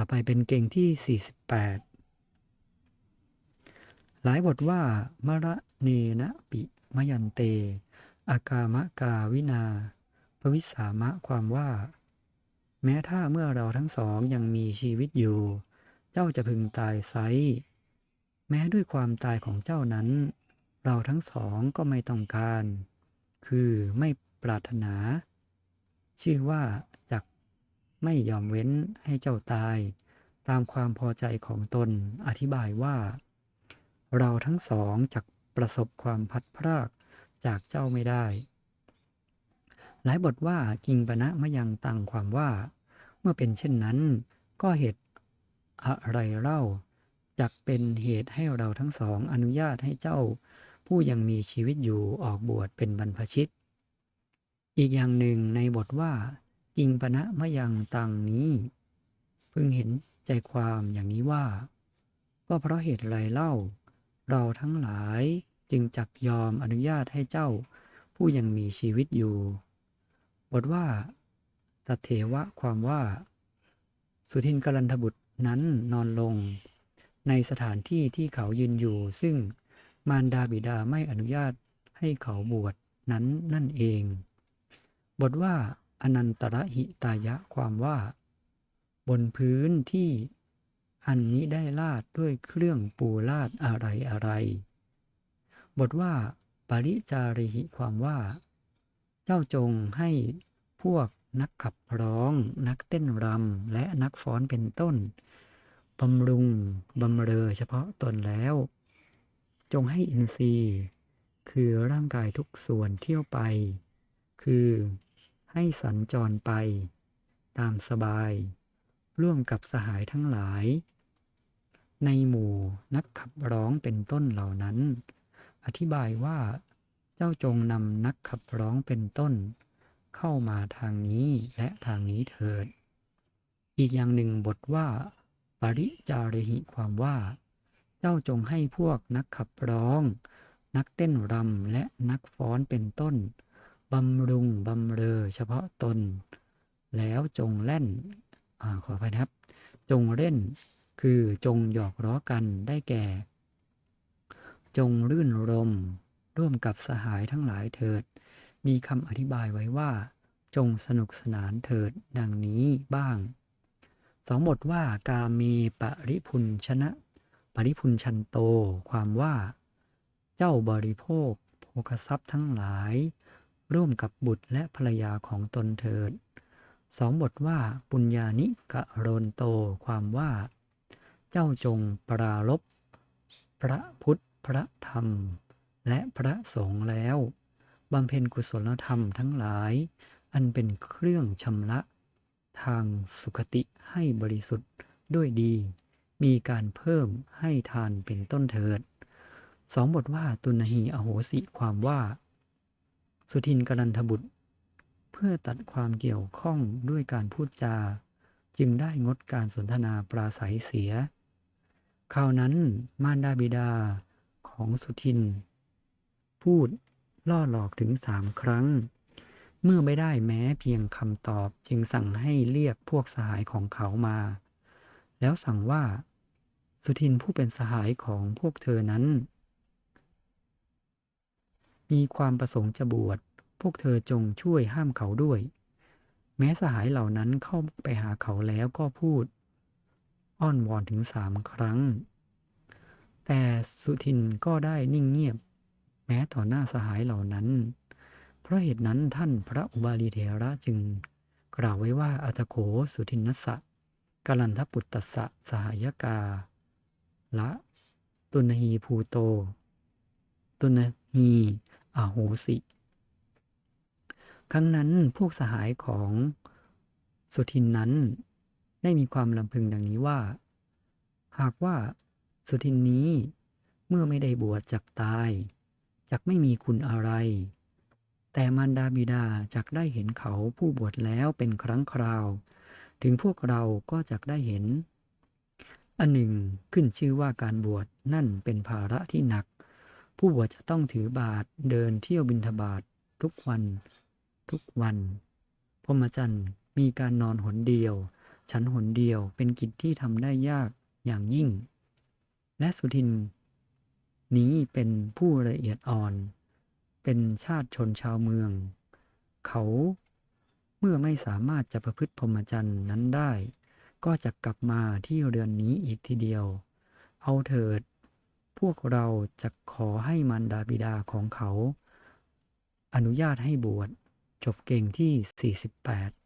ต่อไปเป็นเก่งที่ 48 หลายบทว่ามระเนนะปิมยันเต อากามะกาวินา ปวิสามะความว่า แม้ถ้าเมื่อเราทั้งสองยังมีชีวิตอยู่ เจ้าจะพึงตายไซแม้ด้วยความตายของเจ้านั้น เราทั้งสองก็ไม่ต้องการ คือไม่ปรารถนา ชื่อว่า ไม่ยอมเว้นให้เจ้าตาย ตามความพอใจของตนอธิบายว่า เราทั้งสองจักประสบความพัดพรากจากเจ้าไม่ได้ หลายบทว่ากิงปณะมะยังตังความว่า เมื่อเป็นเช่นนั้น ก็เหตุอะไรเล่าจักเป็นเหตุให้เราทั้งสองอนุญาตให้เจ้า ผู้ยังมีชีวิตอยู่ออกบวชเป็นบรรพชิต อีกอย่างหนึ่งในบทว่า กิงปณะมะยังตังนี้พึงเห็นใจความอย่างนี้ว่า ก็เพราะเหตุไรเล่า เราทั้งหลายจึงจักยอมอนุญาตให้เจ้า ผู้ยังมีชีวิตอยู่ บทว่าตเถวะความว่า สุทินกลันทบุตรนั้นนอนลง ในสถานที่ที่เขายืนอยู่ ซึ่งมารดาบิดาไม่อนุญาตให้เขาบวชนั้นนั่นเอง บทว่า อนันตระหิตายะความว่า บนพื้นที่อันนี้ได้ลาดด้วยเครื่องปูลาดอะไรอะไร บทว่า ปริจาริหิความว่า เจ้าจงให้พวกนักขับร้อง นักเต้นรำและนักฟ้อนเป็นต้นบำรุงบำเรอเฉพาะตนแล้ว จงให้อินทรีย์ คือร่างกายทุกส่วนเที่ยวไป คือ ให้สัญจรไป ตามสบาย ร่วมกับสหายทั้งหลาย ในหมู่นักขับร้องเป็นต้นเหล่านั้น อธิบายว่าเจ้าจงนำนักขับร้องเป็นต้น เข้ามาทางนี้และทางนี้เถิด อีกอย่างหนึ่งบทว่า ปริจาริหิความว่า เจ้าจงให้พวกนักขับร้อง นักเต้นรำและนักฟ้อนเป็นต้น บำรุงบำเรอเฉพาะตน แล้วจงเล่นอขออภัยนะครับ จงเล่น คือจงหยอกล้อกันได้แก่ จงรื่นรม ร่วมกับสหายทั้งหลายเถิด มีคำอธิบายไว้ว่า จงสนุกสนานเถิดดังนี้บ้าง สองบทว่ากาเมปริพุนชนะ ปริพุนชันโต ความว่า เจ้าบริโภคโภคทรัพย์ทั้งหลาย ร่วมกับบุตรและภรรยาของตนเถิดสองบทว่าปุญญานิกะโรนโตความว่า เจ้าจงปรารบพระพุทธพระธรรม และพระสงฆ์แล้วบำเพ็ญกุศลธรรมทั้งหลาย อันเป็นเครื่องชำระ ทางสุขติให้บริสุทธิ์ด้วยดี มีการเพิ่มให้ทานเป็นต้นเถิดสองบทว่าตุนหีอโหสิความว่า สุทินกรันทบุตร เพื่อตัดความเกี่ยวข้องด้วยการพูดจา จึงได้งดการสนทนาปราศัยเสียคราวนั้นมารดาบิดาของสุทิน พูดล่อหลอกถึงสามครั้ง เมื่อไม่ได้แม้เพียงคำตอบจึงสั่งให้เรียกพวกสหายของเขามา แล้วสั่งว่า สุทินผู้เป็นสหายของพวกเธอนั้น มีความประสงค์จะบวช พวกเธอจงช่วยห้ามเขาด้วย แม้สหายเหล่านั้นเข้าไปหาเขาแล้วก็พูด อ้อนวอนถึงสามครั้ง แต่สุทินก็ได้นิ่งเงียบ แม้ต่อหน้าสหายเหล่านั้น เพราะเหตุนั้นท่านพระอุบาลีเถระจึง กล่าวไว้ว่าอัตโขสุทินนัสสะกลันทปุตตสสะสหายกา ละ ตุนหีภูโต ตุนหี อาโหสิ ครั้งนั้นพวกสหายของสุทินนั้น ได้มีความลำพึงดังนี้ว่า หากว่าสุทินนี้เมื่อไม่ได้บวชจักตายจักไม่มีคุณอะไร แต่มารดาบิดาจักได้เห็นเขาผู้บวชแล้วเป็นครั้งคราว ถึงพวกเราก็จักได้เห็น อันหนึ่งขึ้นชื่อว่าการบวชนั่นเป็นภาระที่หนัก ผู้บวชจะต้องถือบาทเดินเที่ยวบิณฑบาตทุกวัน ทุกวันพรหมจรรย์มีการนอนหนเดียว ฉันหนเดียวเป็นกิจที่ทำได้ยากอย่างยิ่ง และสุทิน นี้เป็นผู้ละเอียดอ่อน เป็นชาติชนชาวเมือง เขาเมื่อไม่สามารถจะประพฤติพรหมจรรย์นั้นได้ ก็จะกลับมาที่เรือนนี้อีกทีเดียว เอาเถิด พวกเราจะขอให้มารดาบิดาของเขา อนุญาตให้บวชจบเก่งที่ 48